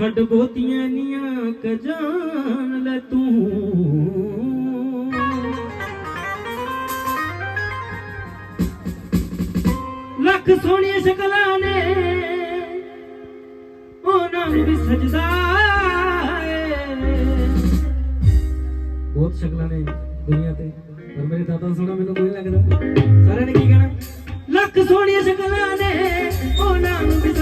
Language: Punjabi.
ਛੱਡ ਬੋਤੀਆਂ ਨੀਆਂ ਕਜਾਨ ਲੈ ਤੂੰ। ਲੱਖ ਸੋਹਣੀਆਂ ਸ਼ਕਲਾਂ ਨੇ ਉਹਨਾਂ ਨੂੰ ਵੀ ਸਜਦਾ ਬਹੁਤ ਸ਼ਕਲਾਂ ਨੇ ਦੁਨੀਆ ਤੇ। ਪਰ ਮੇਰੇ ਦਾਦਾ ਸੋਹਣਾ ਮੈਨੂੰ ਕੋਈ ਲੱਗਦਾ। ਸਾਰਿਆਂ ਨੇ ਕੀ ਕਹਿਣਾ? ਲੱਖ ਸੋਹਣੀਆਂ ਸ਼ਕਲਾਂ ਨੇ ਉਹਨਾਂ ਨੂੰ ਵੀ